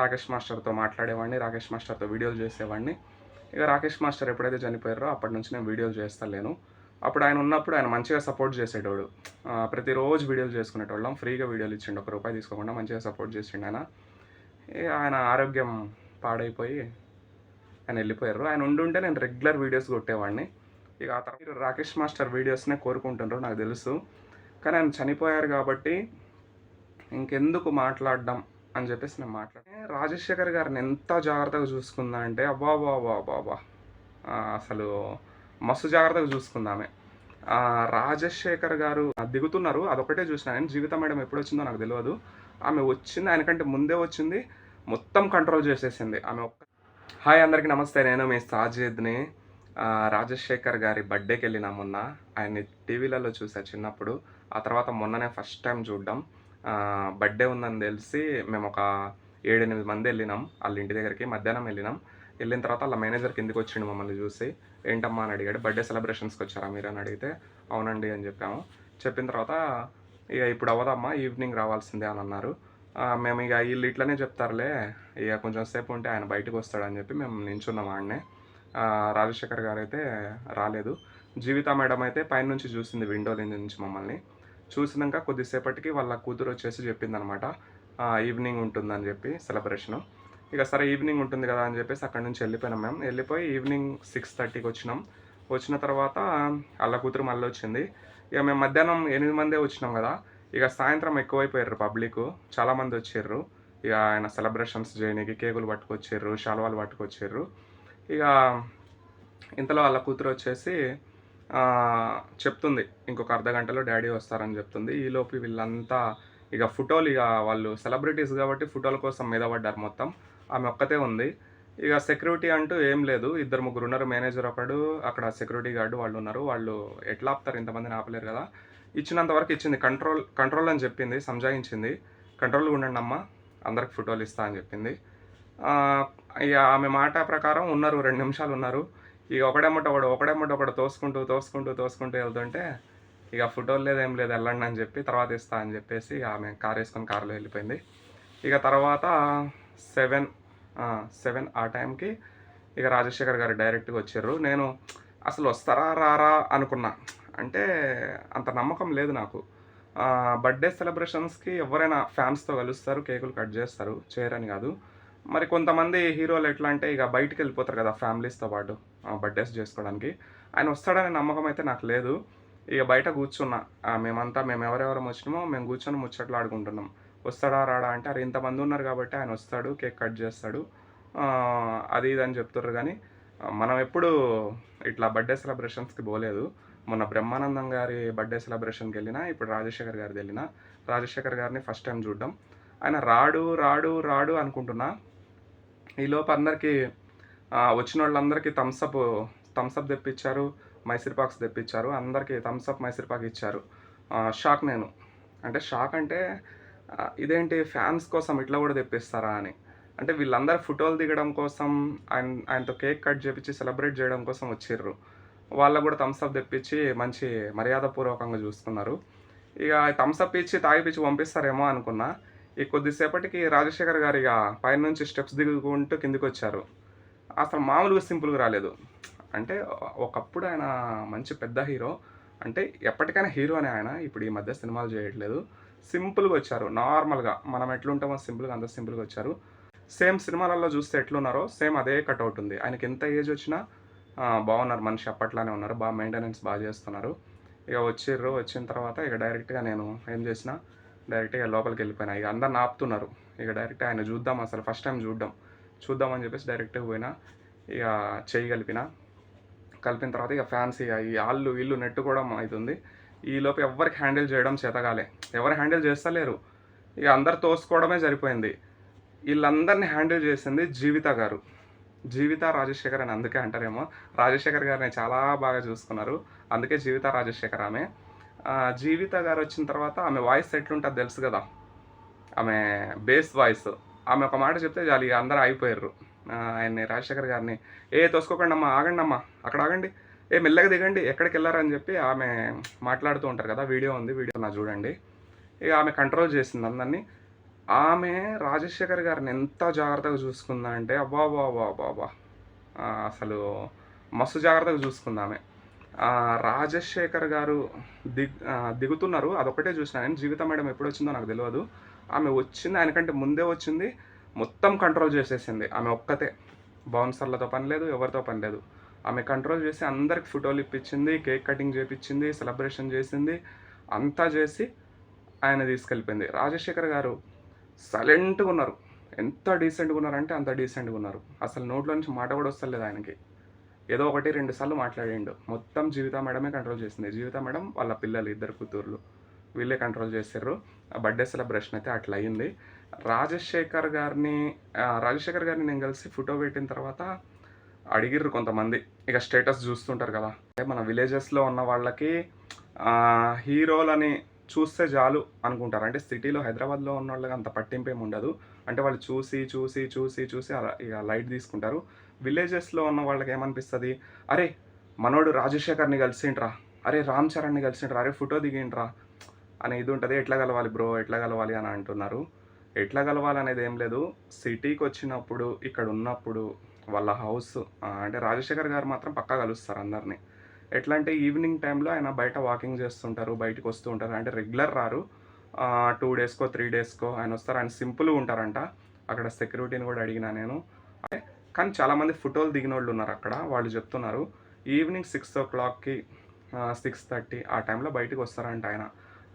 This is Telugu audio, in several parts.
రాకేష్ మాస్టర్తో మాట్లాడేవాడిని రాకేష్ మాస్టర్తో వీడియోలు చేసేవాడిని. ఇక రాకేష్ మాస్టర్ ఎప్పుడైతే చనిపోయారో అప్పటి నుంచి నేను వీడియోలు చేస్తలేను. అప్పుడు ఆయన ఉన్నప్పుడు ఆయన మంచిగా సపోర్ట్ చేసేటోడు. ప్రతిరోజు వీడియోలు చేసుకునేటోళ్ళం. ఫ్రీగా వీడియోలు ఇచ్చిండు. ఒక రూపాయి తీసుకోకుండా మంచిగా సపోర్ట్ చేసిండు ఆయన. ఇక ఆయన ఆరోగ్యం పాడైపోయి ఆయన వెళ్ళిపోయారు. ఆయన ఉండుంటే నేను రెగ్యులర్ వీడియోస్ కొట్టేవాడిని. ఇక ఆ తర్వాత మీరు రాకేష్ మాస్టర్ వీడియోస్నే కోరుకుంటున్నారు నాకు తెలుసు. కానీ ఆయన చనిపోయారు కాబట్టి ఇంకెందుకు మాట్లాడడం? అని చెప్పేసి నేను మాట్లాడే రాజశేఖర్ గారిని ఎంత జాగ్రత్తగా చూసుకుందా అంటే అబ్బా బాబా బాబా అసలు మస్తు జాగ్రత్తగా చూసుకుందామే. రాజశేఖర్ గారు దిగుతున్నారు. అదొకటే చూసిన నేను. జీవితం మేడం ఎప్పుడు వచ్చిందో నాకు తెలియదు ఆమె వచ్చింది ఆయనకంటే ముందే వచ్చింది మొత్తం కంట్రోల్ చేసేసింది. ఆమె ఒక్క హాయ్ అందరికీ నమస్తే. నేను మీ సాజిద్ని. రాజశేఖర్ గారి బర్త్డేకి వెళ్ళినా మొన్న. ఆయన్ని టీవీలలో చూసా చిన్నప్పుడు. ఆ తర్వాత మొన్ననే ఫస్ట్ టైం చూడడం. బర్త్డే ఉందని తెలిసి మేము ఒక ఏడెనిమిది మంది వెళ్ళినాం. వాళ్ళ ఇంటి దగ్గరికి మధ్యాహ్నం వెళ్ళినాం. వెళ్ళిన తర్వాత వాళ్ళ మేనేజర్ కిందికి వచ్చిండు మమ్మల్ని చూసి ఏంటమ్మా అని అడిగాడు. బర్త్డే సెలబ్రేషన్స్కి వచ్చారా మీరు అని అడిగితే అవునండి అని చెప్పాము. చెప్పిన తర్వాత ఇక ఇప్పుడు అవ్వదమ్మా ఈవినింగ్ రావాల్సిందే అని అన్నారు. మేము ఇక వీళ్ళు ఇట్లనే చెప్తారులే ఇక కొంచెం సేపు ఉంటే ఆయన బయటకు వస్తాడని చెప్పి మేము నించున్నాం ఆడనే. రాజశేఖర్ గారు అయితే రాలేదు. జీవిత మేడం అయితే పైనుంచి చూసింది విండో నుంచి మమ్మల్ని. చూసినాక కొద్దిసేపటికి వాళ్ళ కూతురు వచ్చేసి చెప్పిందనమాట ఈవినింగ్ ఉంటుందని చెప్పి సెలబ్రేషను. ఇక సరే ఈవినింగ్ ఉంటుంది కదా అని చెప్పేసి అక్కడి నుంచి వెళ్ళిపోయినాం మేము. వెళ్ళిపోయి ఈవినింగ్ సిక్స్ థర్టీకి వచ్చినాం. వచ్చిన తర్వాత వాళ్ళ కూతురు మళ్ళీ వచ్చింది. ఇక మేము మధ్యాహ్నం ఎనిమిది మందే వచ్చినాం కదా. ఇక సాయంత్రం ఎక్కువైపోయారు పబ్లిక్. చాలామంది వచ్చారు ఇక ఆయన సెలబ్రేషన్స్ చేయడానికి కేకులు పట్టుకొచ్చారు శాలువాలు పట్టుకొచ్చారు ఇక ఇంతలో వాళ్ళ కూతురు వచ్చేసి చెప్తుంది. ఇంకొక అర్ధ గంటలో డాడీ వస్తారని చెప్తుంది. ఈలోపు వీళ్ళంతా ఇక ఫోటోలు ఇక వాళ్ళు సెలబ్రిటీస్ కాబట్టి ఫోటోల కోసం మీద పడ్డారు మొత్తం. ఆమె ఒక్కతే ఉంది. ఇక సెక్యూరిటీ అంటూ ఏం లేదు. ఇద్దరు ముగ్గురు ఉన్నారు. మేనేజర్ ఒకడు అక్కడ సెక్యూరిటీ గార్డు వాళ్ళు ఉన్నారు. వాళ్ళు ఎట్లా ఆపుతారు? ఇంతమందిని ఆపలేరు కదా. ఇచ్చినంత వరకు ఇచ్చింది. కంట్రోల్ కంట్రోల్ అని చెప్పింది. సంజాయించింది. కంట్రోల్ ఉండండి అమ్మ. అందరికి ఫోటోలు ఇస్తా అని చెప్పింది. ఇక ఆమె మాట ప్రకారం ఉన్నారు. రెండు నిమిషాలు ఉన్నారు. ఇక ఒకడేమట ఒకడు ఒకడేమట ఒకడు తోసుకుంటూ తోసుకుంటూ తోసుకుంటూ వెళ్తుంటే ఇక ఫోటో లేదు ఏం లేదు వెళ్ళండి అని చెప్పి తర్వాత ఇస్తా అని చెప్పేసి ఆమె కార్ వేసుకొని కారులో వెళ్ళిపోయింది. ఇక తర్వాత సెవెన్ సెవెన్ ఆ టైంకి ఇక రాజశేఖర్ గారు డైరెక్ట్గా వచ్చారు. నేను అసలు వస్తారా రారా అనుకున్నా. అంటే అంత నమ్మకం లేదు నాకు. బర్త్డే సెలబ్రేషన్స్కి ఎవరైనా ఫ్యాన్స్తో కలుస్తారు కేకులు కట్ చేస్తారు చేయరని కాదు. మరి కొంతమంది హీరోలు ఎట్లా అంటే ఇక బయటికి వెళ్ళిపోతారు కదా ఫ్యామిలీస్తో పాటు బర్త్డేస్ చేసుకోవడానికి. ఆయన వస్తాడనే నమ్మకం అయితే నాకు లేదు. ఇక బయట కూర్చున్నా మేమంతా మేము ఎవరెవరం వచ్చినామో మేము కూర్చొని ముచ్చట్లు ఆడుకుంటున్నాం. వస్తాడా రాడా అంటే అరే ఇంతమంది ఉన్నారు కాబట్టి ఆయన వస్తాడు కేక్ కట్ చేస్తాడు. అది ఇది అని చెప్తుర్రు కానీ మనం ఎప్పుడు ఇట్లా బర్త్డే సెలబ్రేషన్స్కి పోలేదు. మొన్న బ్రహ్మానందం గారి బర్త్డే సెలబ్రేషన్కి వెళ్ళినా ఇప్పుడు రాజశేఖర్ గారిది వెళ్ళినా రాజశేఖర్ గారిని ఫస్ట్ టైం చూడడం. ఆయన రాడు రాడు రాడు అనుకుంటున్నా. ఈలోపు అందరికీ వచ్చిన వాళ్ళందరికీ థమ్సప్ థమ్సప్ తెప్పించారు మైసూర్ పాక్స్ తెప్పించారు అందరికీ థమ్సప్ మైసూర్ పాక్ ఇచ్చారు. షాక్ నేను. అంటే షాక్ అంటే ఇదేంటి ఫ్యాన్స్ కోసం ఇట్లా కూడా తెప్పిస్తారా అని. అంటే వీళ్ళందరూ ఫోటోలు దిగడం కోసం ఆయన ఆయనతో కేక్ కట్ చేపించి సెలబ్రేట్ చేయడం కోసం వచ్చిర్రు. వాళ్ళకు కూడా థమ్స్అప్ తెప్పించి మంచి మర్యాదపూర్వకంగా చూసుకున్నారు ఇక థమ్స్అప్ ఇచ్చి తాగిపిచ్చి పంపిస్తారేమో అనుకున్నా. ఈ కొద్దిసేపటికి రాజశేఖర్ గారు ఇక పైనుంచి స్టెప్స్ దిగుకుంటూ కిందికి వచ్చారు అసలు మామూలుగా సింపుల్గా రాలేదు. అంటే ఒకప్పుడు ఆయన మంచి పెద్ద హీరో. అంటే ఎప్పటికైనా హీరో అనే ఆయన ఇప్పుడు ఈ మధ్య సినిమాలు చేయట్లేదు. సింపుల్గా వచ్చారు. నార్మల్గా మనం ఎట్లుంటామో సింపుల్గా అంత సింపుల్గా వచ్చారు. సేమ్ సినిమాలలో చూస్తే ఎట్లున్నారో సేమ్ అదే కట్అవుట్ ఉంది. ఆయనకి ఎంత ఏజ్ వచ్చినా బాగున్నారు మనిషి అప్పట్లానే ఉన్నారు. బాగా మెయింటెనెన్స్ బాగా చేస్తున్నారు. ఇక వచ్చిర్రు వచ్చిన తర్వాత ఇక డైరెక్ట్గా నేను ఏం చేసిన డైరెక్ట్గా లోపలికి వెళ్ళిపోయినా ఇక అందరు ఆపుతున్నారు. ఇక డైరెక్ట్ ఆయన చూద్దాం అసలు ఫస్ట్ టైం చూద్దాం చూద్దామని చెప్పేసి డైరెక్ట్గా పోయినా ఇక చేయి కలిపిన. కలిపిన తర్వాత ఇక ఫ్యాన్స్ ఇక ఈ ఆళ్ళు వీళ్ళు నెట్ కూడా అవుతుంది ఈ లోపు ఎవరికి హ్యాండిల్ చేయడం చేతగాలే. ఎవరు హ్యాండిల్ చేస్తలేరు. ఇక అందరు తోసుకోవడమే సరిపోయింది. వీళ్ళందరినీ హ్యాండిల్ చేసింది జీవిత గారు. జీవిత రాజశేఖర్ అని అందుకే అంటారేమో. రాజశేఖర్ గారిని చాలా బాగా చూసుకున్నారు. అందుకే జీవిత రాజశేఖర్ ఆమె. జీవిత గారు వచ్చిన తర్వాత ఆమె వాయిస్ ఎట్లుంటుంది తెలుసు కదా. ఆమె బేస్ వాయిస్. ఆమె ఒక మాట చెప్తే చాలు ఇక అందరూ అయిపోయారు ఆయన్ని రాజశేఖర్ గారిని ఏ తోసుకోకండి అమ్మా ఆగండి అమ్మా అక్కడ ఆగండి. ఏ మెల్లగా దిగండి ఎక్కడికి వెళ్ళారని చెప్పి ఆమె మాట్లాడుతూ ఉంటారు కదా వీడియో ఉంది వీడియో నా చూడండి. ఇక ఆమె కంట్రోల్ చేసింది అందరినీ. ఆమె రాజశేఖర్ గారిని ఎంత జాగ్రత్తగా చూసుకుందా అంటే అబ్బా బాబా బాబా అసలు మస్తు జాగ్రత్తగా చూసుకుంది ఆమె. రాజశేఖర్ గారు దిగ్ దిగుతున్నారు. అదొకటే చూసిన నేను. జీవిత మేడం ఎప్పుడు వచ్చిందో నాకు తెలియదు ఆమె వచ్చింది ఆయనకంటే ముందే వచ్చింది మొత్తం కంట్రోల్ చేసేసింది. ఆమె ఒక్కతే. బౌన్సర్లతో పని లేదు ఎవరితో పని లేదు. ఆమె కంట్రోల్ చేసి అందరికి ఫోటోలు ఇప్పించింది కేక్ కటింగ్ చేపించింది సెలబ్రేషన్ చేసింది అంతా చేసి ఆయన తీసుకెళ్ళిపోయింది. రాజశేఖర్ గారు సైలెంట్గా ఉన్నారు. ఎంత డీసెంట్గా ఉన్నారంటే అంత డీసెంట్గా ఉన్నారు. అసలు నోట్లో నుంచి మాట కూడా వస్తలేదు ఆయనకి. ఏదో ఒకటి రెండు సార్లు మాట్లాడిండు. మొత్తం జీవిత మేడమే కంట్రోల్ చేసింది. జీవిత మేడం వాళ్ళ పిల్లలు ఇద్దరు కూతుర్లు వీళ్ళే కంట్రోల్ చేశారు బర్త్డే సెలబ్రేషన్ అయితే అట్లా అయింది. రాజశేఖర్ గారిని రాజశేఖర్ గారిని నేను కలిసి ఫోటో పెట్టిన తర్వాత అడిగిర్రు కొంతమంది. ఇక స్టేటస్ చూస్తుంటారు కదా. అంటే మన విలేజెస్లో ఉన్న వాళ్ళకి హీరోలని చూస్తే చాలు అనుకుంటారు. అంటే సిటీలో హైదరాబాద్లో ఉన్న వాళ్ళకి అంత పట్టింపేం ఉండదు అంటే వాళ్ళు చూసి చూసి చూసి చూసి అలా ఇక లైట్ తీసుకుంటారు. విలేజెస్లో ఉన్న వాళ్ళకి ఏమనిపిస్తుంది? అరే మనోడు రాజశేఖర్ని కలిసిండ్రా. అరే రామ్ చరణ్ని కలిసిండ్రా. అరే ఫోటో దిగిండ్రా. అని ఇది ఉంటుంది. ఎట్లా కలవాలి బ్రో? ఎట్లా కలవాలి అని అంటున్నారు. ఎట్లా కలవాలి అనేది ఏం లేదు. సిటీకి వచ్చినప్పుడు ఇక్కడ ఉన్నప్పుడు వాళ్ళ హౌస్ అంటే రాజశేఖర్ గారు మాత్రం పక్కా కలుస్తారు అందరినీ. ఎట్లా అంటే ఈవినింగ్ టైంలో ఆయన బయట వాకింగ్ చేస్తుంటారు బయటకు వస్తూ ఉంటారు. అంటే రెగ్యులర్ రారు. టూ డేస్కో త్రీ డేస్కో ఆయన వస్తారు. ఆయన సింపుల్గా ఉంటారంట. అక్కడ సెక్యూరిటీని కూడా అడిగినా నేను. అంటే కానీ చాలామంది ఫోటోలు దిగిన వాళ్ళు ఉన్నారు అక్కడ వాళ్ళు చెప్తున్నారు ఈవినింగ్ సిక్స్ ఓ క్లాక్కి సిక్స్ థర్టీ ఆ టైంలో బయటకు వస్తారంట ఆయన.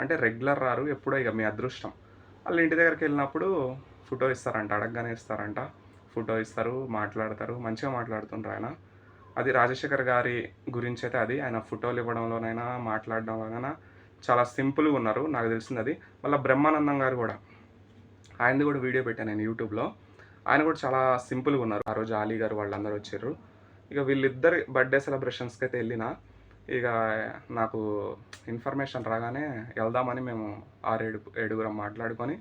అంటే రెగ్యులర్ రారు ఎప్పుడో ఇక మీ అదృష్టం. వాళ్ళ ఇంటి దగ్గరికి వెళ్ళినప్పుడు ఫోటో ఇస్తారంట అడగగానే ఇస్తారంట. ఫోటో ఇస్తారు మాట్లాడతారు మంచిగా మాట్లాడుతుంటారు ఆయన. అది రాజశేఖర్ గారి గురించి అయితే అది ఆయన ఫోటోలు ఇవ్వడంలోనైనా మాట్లాడడంలోనైనా చాలా సింపుల్గా ఉన్నారు నాకు తెలిసింది అది. మళ్ళీ బ్రహ్మానందం గారు కూడా ఆయనది కూడా వీడియో పెట్టాను నేను యూట్యూబ్లో. ఆయన కూడా చాలా సింపుల్గా ఉన్నారు. ఆ రోజు ఆలీ గారు వాళ్ళందరూ వచ్చారు. ఇక వీళ్ళిద్దరు బర్త్డే సెలబ్రేషన్స్కి అయితే వెళ్ళిన ఇక నాకు ఇన్ఫర్మేషన్ రాగానే వెళ్దామని మేము ఆరేడు ఏడుగురం మాట్లాడుకొని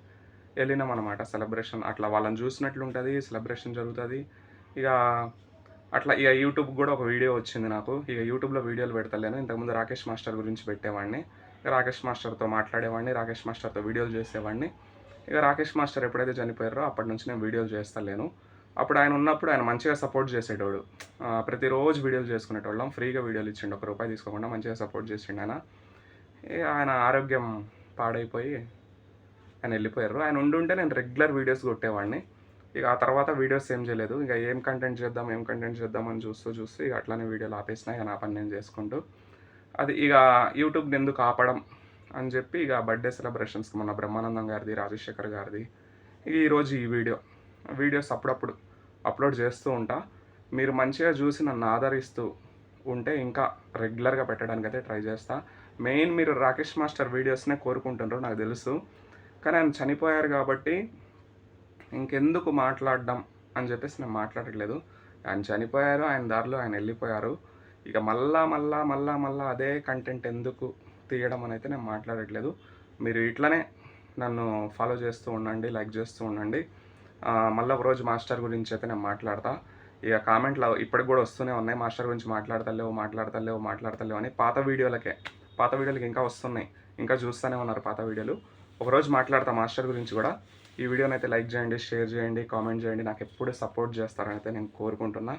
వెళ్ళినాం అనమాట సెలబ్రేషన్ అట్లా వాళ్ళని చూసినట్లు ఉంటుంది సెలబ్రేషన్ జరుగుతుంది. ఇక అట్లా ఇక యూట్యూబ్ కూడా ఒక వీడియో వచ్చింది నాకు. ఇక యూట్యూబ్లో వీడియోలు పెడతలేను ఇంతకుముందు రాకేష్ మాస్టర్ గురించి పెట్టేవాడిని. రాకేష్ మాస్టర్తో మాట్లాడేవాడిని రాకేష్ మాస్టర్తో వీడియోలు చేసేవాడిని. ఇక రాకేష్ మాస్టర్ ఎప్పుడైతే చనిపోయారో అప్పటి నుంచి నేను వీడియోలు చేస్తలేను అప్పుడు ఆయన ఉన్నప్పుడు ఆయన మంచిగా సపోర్ట్ చేసేటోడు. ప్రతిరోజు వీడియోలు చేసుకునేటోళ్ళం. ఫ్రీగా వీడియోలు ఇచ్చిండు. ఒక రూపాయి తీసుకోకుండా మంచిగా సపోర్ట్ చేసిండు ఆయన. ఇక ఆయన ఆరోగ్యం పాడైపోయి ఆయన వెళ్ళిపోయారు. ఆయన ఉండుంటే నేను రెగ్యులర్ వీడియోస్ కొట్టేవాడిని. ఇక ఆ తర్వాత వీడియోస్ ఏం చేయలేదు. ఇక ఏం కంటెంట్ చేద్దాం ఏం కంటెంట్ చేద్దాం అని చూస్తూ చూస్తూ ఇక అట్లానే వీడియోలు ఆపేసిన ఇక నా పని నేను చేసుకుంటూ. అది ఇక యూట్యూబ్ని ఎందుకు ఆపడం? అని చెప్పి ఇక బర్త్డే సెలబ్రేషన్స్కి మొన్న బ్రహ్మానందం గారిది రాజశేఖర్ గారిది. ఇక ఈరోజు ఈ వీడియో. వీడియోస్ అప్పుడప్పుడు అప్లోడ్ చేస్తూ ఉంటా. మీరు మంచిగా చూసి నన్ను ఆదరిస్తూ ఉంటే ఇంకా రెగ్యులర్గా పెట్టడానికి అయితే ట్రై చేస్తా. మెయిన్ మీరు రాకేష్ మాస్టర్ వీడియోస్నే కోరుకుంటున్నారు నాకు తెలుసు. కానీ ఆయన చనిపోయారు కాబట్టి ఇంకెందుకు మాట్లాడడం అని చెప్పేసి నేను మాట్లాడట్లేదు. ఆయన చనిపోయారు ఆయన దారిలో ఆయన వెళ్ళిపోయారు. ఇక మళ్ళా మళ్ళా మళ్ళా మళ్ళా అదే కంటెంట్ ఎందుకు తీయడం అని అయితే నేను మాట్లాడట్లేదు. మీరు ఇట్లనే నన్ను ఫాలో చేస్తూ ఉండండి లైక్ చేస్తూ ఉండండి. మళ్ళీ ఒకరోజు మాస్టర్ గురించి అయితే నేను మాట్లాడతా. ఇక కామెంట్లు ఇప్పటికి కూడా వస్తూనే ఉన్నాయి. మాస్టర్ గురించి మాట్లాడతలేవు మాట్లాడతలేవు మాట్లాడతలేవు అని పాత వీడియోలకే పాత వీడియోలకి ఇంకా వస్తున్నాయి. ఇంకా చూస్తూనే ఉన్నారు పాత వీడియోలు. ఒకరోజు మాట్లాడతా మాస్టర్ గురించి కూడా. ఈ వీడియోని అయితే లైక్ చేయండి షేర్ చేయండి కామెంట్ చేయండి. నాకు ఎప్పుడు సపోర్ట్ చేస్తారని అయితే నేను కోరుకుంటున్నా.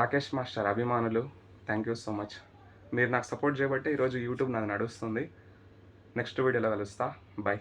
రాకేష్ మాస్టర్ అభిమానులు థ్యాంక్ యూ సో మచ్ మీరు నాకు సపోర్ట్ చేయబట్టి ఈరోజు యూట్యూబ్ నాది నడుస్తుంది. నెక్స్ట్ వీడియోలో కలుస్తా. బాయ్